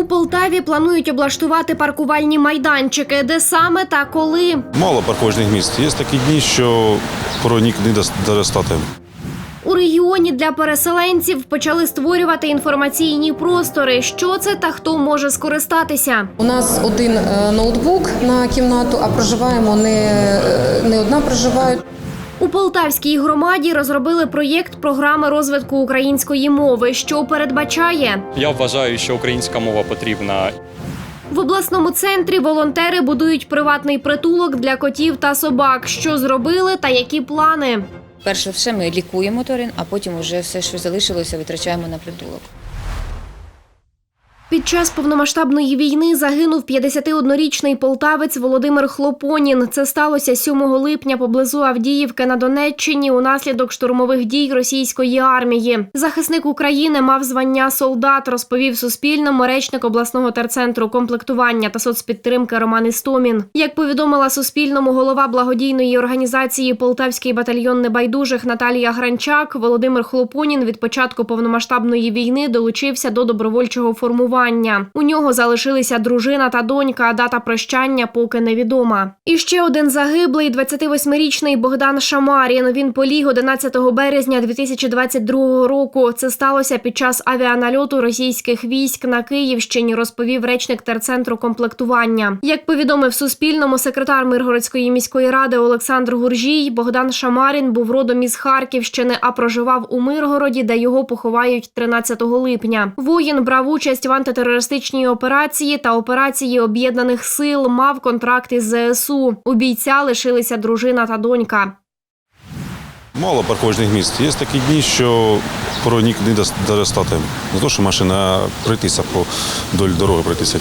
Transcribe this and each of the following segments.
У Полтаві планують облаштувати паркувальні майданчики, де саме та коли. Мало парковочних місць. Є такі дні, що порой нікуди не дос- достати. У регіоні для переселенців почали створювати інформаційні простори. Що це та хто може скористатися? У нас один е, ноутбук на кімнату, а проживаємо не, е, не одна проживають. Полтавській громаді розробили проєкт програми розвитку української мови, що передбачає Я вважаю, що українська мова потрібна в обласному центрі. Волонтери будують приватний притулок для котів та собак. Що зробили та які плани? Перше все ми лікуємо тварин, а потім вже все, що залишилося, витрачаємо на притулок. Під час повномасштабної війни загинув 51-річний полтавець Володимир Хлопонін. Це сталося 7 липня поблизу Авдіївки на Донеччині унаслідок штурмових дій російської армії. Захисник України мав звання солдат, розповів Суспільному речник обласного терцентру комплектування та соцпідтримки Роман Істомін. Як повідомила Суспільному голова благодійної організації Полтавський батальйон небайдужих Наталія Гранчак, Володимир Хлопонін від початку повномасштабної війни долучився до добровольчого формування. У нього залишилися дружина та донька. а Дата прощання поки невідома. І ще один загиблий 28-річний Богдан Шамарін. Він поліг 11 березня 2022 року. Це сталося під час авіанальоту російських військ на Київщині. Розповів речник терцентру комплектування. Як повідомив Суспільному секретар Миргородської міської ради Олександр Гуржій, Богдан Шамарін був родом із Харківщини, а проживав у Миргороді, де його поховають 13 липня. Воїн брав участь в антитерористичній операції та операції об'єднаних сил. Мав контракт із ЗСУ. У бійця лишилися дружина та донька. Мало парковочних місць. Є такі дні, що порой нікуди не дос- достати. Не то, що машина пройтися по долі дороги пройтися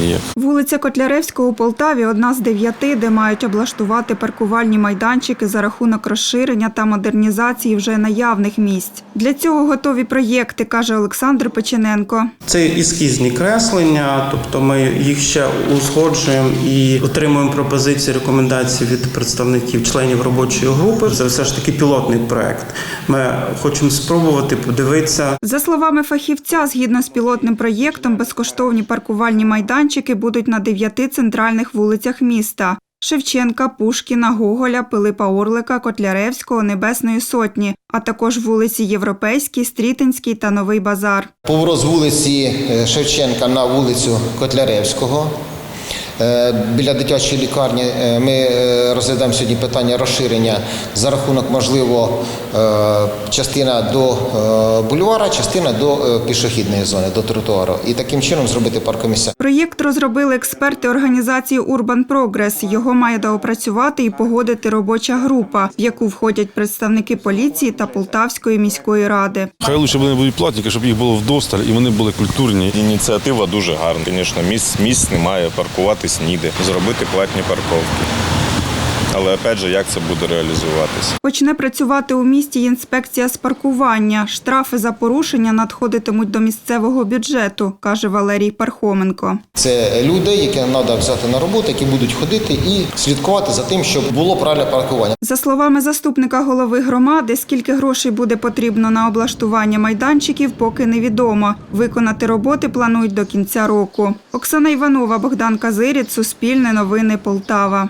ніяк. Вулиця Котляревського у Полтаві одна з дев'яти, де мають облаштувати паркувальні майданчики за рахунок розширення та модернізації вже наявних місць. Для цього готові проєкти, каже Олександр Печененко. Це ескізні креслення, тобто ми їх ще узгоджуємо і отримуємо пропозиції, рекомендації від представників членів робочої групи. Це все ж таки пілотний проект. Ми хочемо спробувати подивитися, За словами фахівця, згідно з пілотним проєктом, безкоштовні паркувальні майданчики будуть на дев'яти центральних вулицях міста. Шевченка, Пушкіна, Гоголя, Пилипа Орлика, Котляревського, Небесної Сотні, а також вулиці Європейській, Стрітинській та Новий Базар. Поворот з вулиці е, Шевченка на вулицю Котляревського. Е, Біля дитячої лікарні е, ми е, розглядаємо сьогодні питання розширення за рахунок, можливо, частина до бульвара, частина до пішохідної зони, до тротуару. І таким чином зробити паркомісця. Проєкт розробили експерти організації Urban Progress. Його має доопрацювати і погодити робоча група, в яку входять представники поліції та Полтавської міської ради. Хай лучше вони будуть платники, щоб їх було вдосталь і вони були культурні. Ініціатива дуже гарна. Звісно, місць, місць немає, паркуватись ніде, зробити платні парковки. Але опять же, як це буде реалізуватися? Почне працювати у місті інспекція з паркування. Штрафи за порушення надходитимуть до місцевого бюджету, каже Валерій Пархоменко. Це люди, які треба взяти на роботу, які будуть ходити і слідкувати за тим, щоб було правильне паркування. За словами заступника голови громади, скільки грошей буде потрібно на облаштування майданчиків, поки невідомо. Виконати роботи планують до кінця року. Оксана Іванова, Богдан Казиріць, Суспільне новини Полтава.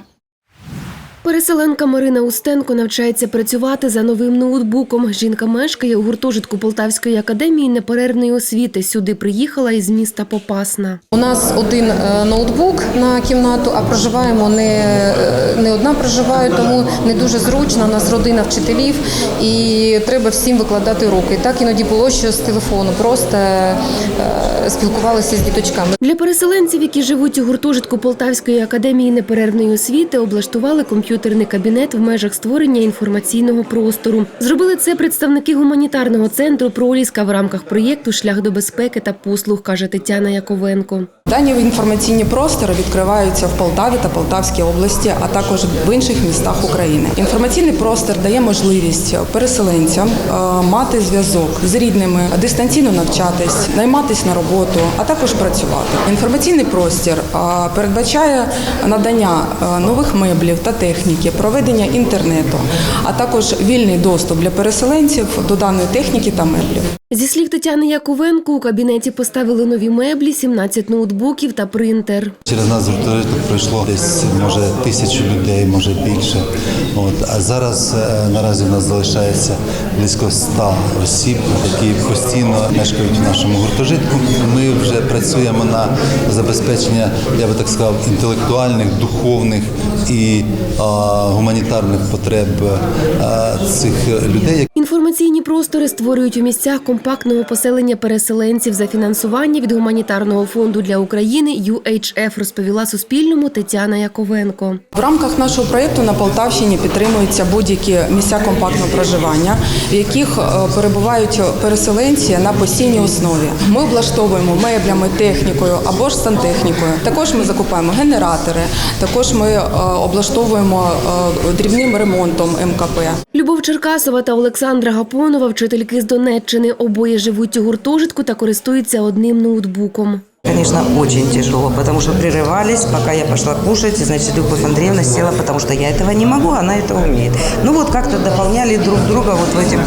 Переселенка Марина Устенко навчається працювати за новим ноутбуком. Жінка мешкає у гуртожитку Полтавської академії неперервної освіти. Сюди приїхала із міста Попасна. У нас один е, ноутбук на кімнату, а проживаємо не, е, не одна проживаю, тому не дуже зручно. У нас родина вчителів і треба всім викладати уроки. Так іноді було, що з телефону просто е, спілкувалися з діточками. Для переселенців, які живуть у гуртожитку Полтавської академії неперервної освіти, облаштували комп'ютерний кабінет в межах створення інформаційного простору. Зробили це представники гуманітарного центру Проліска в рамках проєкту Шлях до безпеки та послуг, каже Тетяна Яковенко. Дані інформаційні простори відкриваються в Полтаві та Полтавській області, а також в інших містах України. Інформаційний простор дає можливість переселенцям е, мати зв'язок з рідними, дистанційно навчатись, найматись на роботу, а також працювати. Інформаційний простір е, передбачає надання е, нових меблів та техніки. Техніки, проведення інтернету, а також вільний доступ для переселенців до даної техніки та меблів. Зі слів Тетяни Яковенко, у кабінеті поставили нові меблі, 17 ноутбуків та принтер. Через нас пройшло десь може тисячу людей, може більше. От а зараз е, наразі в нас залишається близько 100 осіб, які постійно мешкають в нашому гуртожитку. Ми вже працюємо на забезпечення, я би так сказав, інтелектуальних, духовних і а, гуманітарних потреб цих людей. Інформаційні простори створюють у місцях компактного поселення переселенців за фінансування від гуманітарного фонду для України UHF, розповіла Суспільному Тетяна Яковенко. В рамках нашого проєкту на Полтавщині підтримуються будь-які місця компактного проживання, в яких е, перебувають переселенці на постійній основі. Ми облаштовуємо меблями, технікою або ж сантехнікою. Також ми закупаємо генератори, також ми е, облаштовуємо е, дрібним ремонтом МКП. Любов Черкасова та Олександра Гапонова, вчительки з Донеччини, обоє живуть у гуртожитку та користуються одним ноутбуком. Конечно, очень тяжело, потому что прерывались, пока я пошла кушать, и, значит, Любовь Андреевна села, потому что я этого не могу, она это умеет. Ну вот как-то дополняли друг друга вот в этим.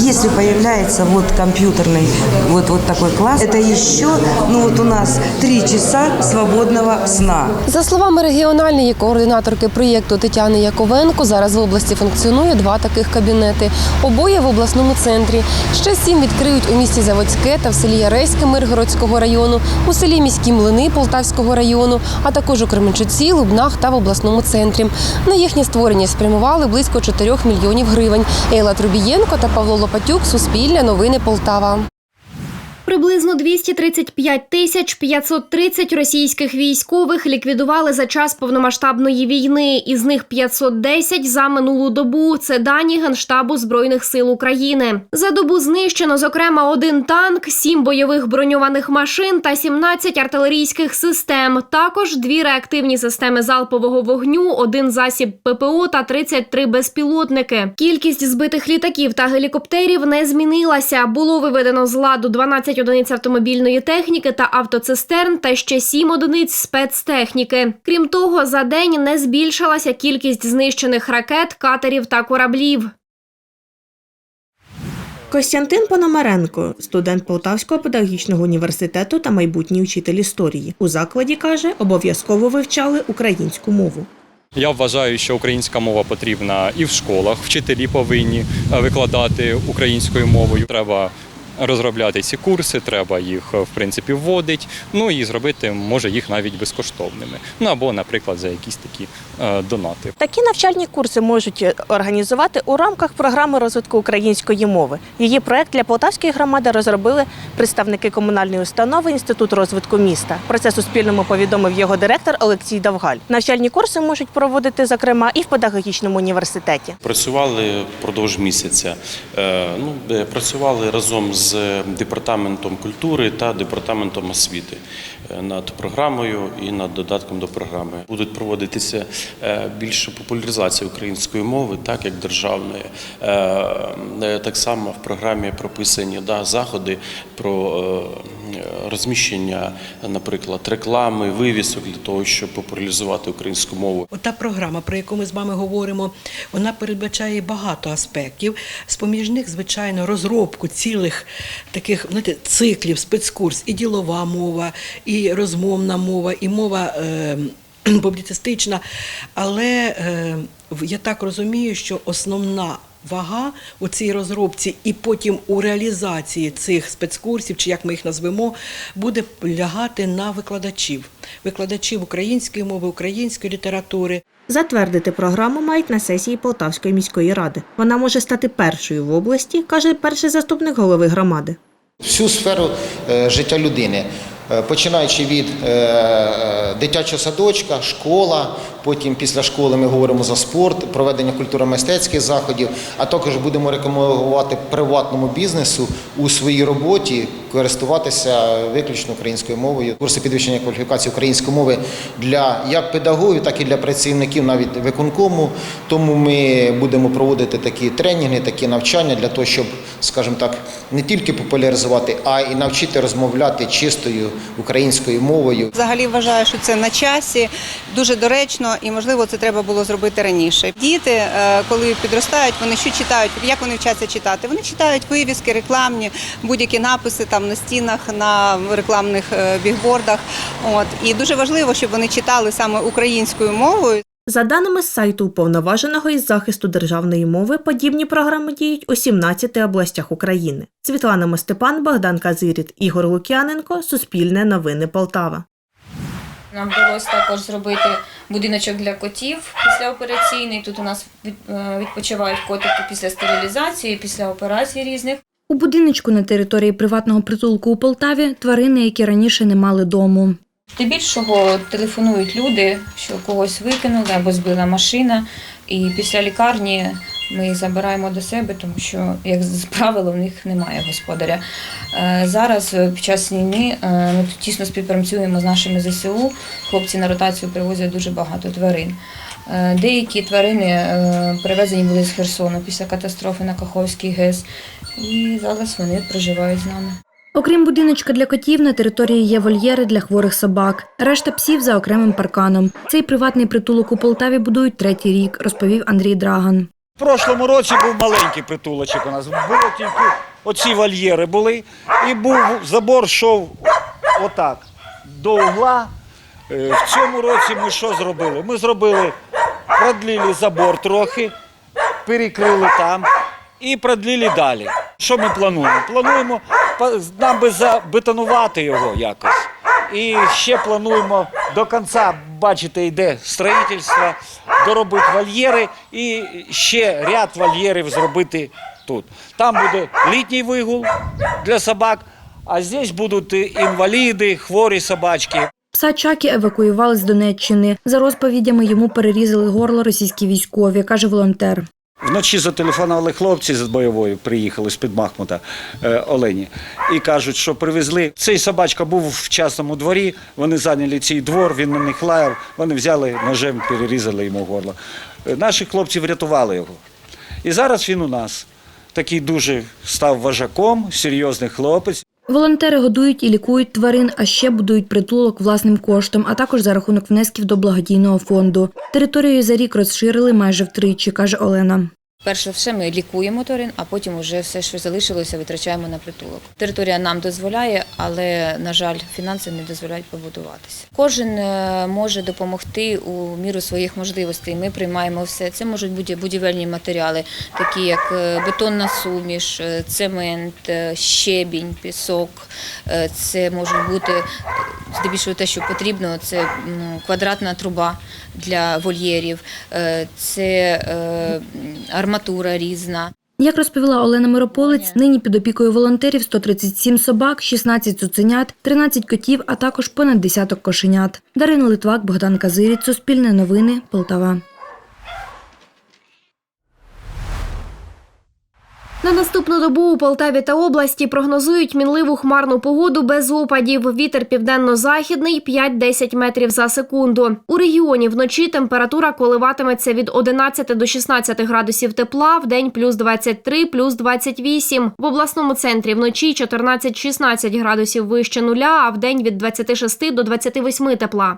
Если появляется вот компьютерный вот, вот такой класс, это еще, ну вот у нас три часа свободного сна. За словами регіональної координаторки проєкту Тетяни Яковенко, зараз в області функціонує два таких кабінети. Обоє в обласному центрі. Ще сім відкриють у місті Заводське та в селі Яреське Миргородського району, у селі Міські Млини Полтавського району, а також у Кременчуці, Лубнах та в обласному центрі. На їхнє створення спрямували близько 4 мільйонів гривень. Ейла Трубієнко та Павло Лопатюк, Суспільне новини Полтава. Приблизно 235 тисяч 530 російських військових ліквідували за час повномасштабної війни. Із них 510 за минулу добу. Це дані Генштабу Збройних сил України. За добу знищено, зокрема, один танк, сім бойових броньованих машин та 17 артилерійських систем. Також дві реактивні системи залпового вогню, один засіб ППО та 33 безпілотники. Кількість збитих літаків та гелікоптерів не змінилася. Було виведено з ладу 12 одиниць автомобільної техніки та автоцистерн та ще 7 одиниць спецтехніки. Крім того, за день не збільшилася кількість знищених ракет, катерів та кораблів. Костянтин Пономаренко, студент Полтавського педагогічного університету та майбутній учитель історії. У закладі каже, обов'язково вивчали українську мову. Я вважаю, що українська мова потрібна і в школах. Вчителі повинні е, викладати українською мовою. Треба розробляти ці курси, треба їх е, в принципі вводити. Ну і зробити може їх навіть безкоштовними. Ну або, наприклад, за якісь такі е, донати. Такі навчальні курси можуть організувати у рамках програми розвитку української мови. Її проект для Полтавської громади розробили представники комунальної установи Інститут розвитку міста. Про це Суспільному повідомив його директор Олексій Давгаль. Навчальні курси можуть проводити, зокрема, і в педагогічному університеті. Працювали впродовж місяця. Е, Ну, е, працювали разом з департаментом культури та департаментом освіти е, над програмою і над додатком до програми. Будуть проводитися е, більше популяризація української мови, так як державної. Е, Так само в програмі прописані да, заходи про розміщення, наприклад, реклами, вивісок для того, щоб популяризувати українську мову. Ота програма, про яку ми з вами говоримо, вона передбачає багато аспектів. З-поміж них, звичайно, розробку цілих таких знаєте, циклів, спецкурс, і ділова мова, і розмовна мова, і мова. Е- Публіцистична, але е, я так розумію, що основна вага у цій розробці і потім у реалізації цих спецкурсів, чи як ми їх назвемо, буде лягати на викладачів, викладачів української мови, української літератури. Затвердити програму мають на сесії Полтавської міської ради. Вона може стати першою в області, каже перший заступник голови громади. всю сферу е, життя людини. Е, Починаючи від е, е, дитячого садочка, школа, потім після школи ми говоримо за спорт, проведення культуро-мистецьких заходів, а також будемо рекомендувати приватному бізнесу у своїй роботі користуватися виключно українською мовою. Курси підвищення кваліфікації української мови для як педагогів, так і для працівників навіть виконкому. Тому ми будемо проводити такі тренінги, такі навчання для того, щоб, скажімо так, не тільки популяризувати, а й навчити розмовляти чистою українською мовою. Взагалі вважаю, що це на часі, дуже доречно і можливо це треба було зробити раніше. Діти, е, коли підростають, вони що читають, як вони вчаться читати? Вони читають вивіски, рекламні, будь-які написи там на стінах, на рекламних е, бігбордах. От і дуже важливо, щоб вони читали саме українською мовою. За даними з сайту уповноваженого із захисту державної мови, подібні програми діють у 17 областях України. Світлана Мостепан, Богдан Казиріт, Ігор Лук'яненко, Суспільне новини Полтава. Нам вдалося також зробити будиночок для котів післяопераційний. Тут у нас е, відпочивають котики після стерилізації, після операцій різних. У будиночку на території приватного притулку у Полтаві тварини, які раніше не мали дому. Здебільшого телефонують люди, що когось викинули або збила машина. І після лікарні ми забираємо до себе, тому що, як з правила, у них немає господаря. Е, Зараз е, під час війни е, ми тісно співпрацюємо з нашими ЗСУ. Хлопці на ротацію привозять дуже багато тварин. Деякі тварини привезені були з Херсону після катастрофи на Каховський ГЕС. І зараз вони проживають з нами. Окрім будиночка для котів, на території є вольєри для хворих собак. Решта псів за окремим парканом. Цей приватний притулок у Полтаві будують третій рік, розповів Андрій Драган. В прошлому році був маленький притулочок у нас. Було тільки оці вольєри були, і був забор йшов отак до угла. Е, В цьому році ми що зробили? Ми зробили, продлили забор трохи, перекрили там і продлили далі. Що ми плануємо? Плануємо нам би забетонувати його якось. І ще плануємо до кінця, бачите, йде строїтельство, доробити вольєри і ще ряд вольєрів зробити тут. Там буде літній вигул для собак, а здесь будуть інваліди, хворі собачки. Пса Чакі евакуювали з Донеччини. За розповідями йому перерізали горло російські військові, каже волонтер. Вночі зателефонували хлопці з бойової, приїхали з-під Бахмута е, Олені, і кажуть, що привезли. Цей собачка був в частному дворі, вони зайняли цей двор, він на них лаяв, вони взяли ножем, перерізали йому горло. Е, Наші хлопці врятували його. І зараз він у нас. Такий дуже став важаком, серйозний хлопець. Волонтери годують і лікують тварин, а ще будують притулок власним коштом, а також за рахунок внесків до благодійного фонду. Територію за рік розширили майже втричі, каже Олена. Перше все ми лікуємо тварин, а потім вже все, що залишилося, витрачаємо на притулок. Територія нам дозволяє, але на жаль, фінанси не дозволяють побудуватися. Кожен е, може допомогти у міру своїх можливостей. Ми приймаємо все. Це можуть бути будівельні матеріали, такі як е, бетонна суміш, е, цемент, щебінь, пісок. Це можуть бути здебільшого те, що потрібно. Це квадратна труба для вольєрів, е, це е, арматура різна. Як розповіла Олена Мирополець, нині під опікою волонтерів 137 собак, 16 цуценят, 13 котів, а також понад десяток кошенят. Дарина Литвак, Богдан Казиріць, Суспільне новини, Полтава. На наступну добу у Полтаві та області прогнозують мінливу хмарну погоду без опадів. Вітер південно-західний 5-10 метрів за секунду. У регіоні вночі температура коливатиметься від 11 до 16 градусів тепла, в день плюс 23, плюс 28. В обласному центрі вночі 14-16 градусів вище нуля, а в день від 26 до 28 тепла.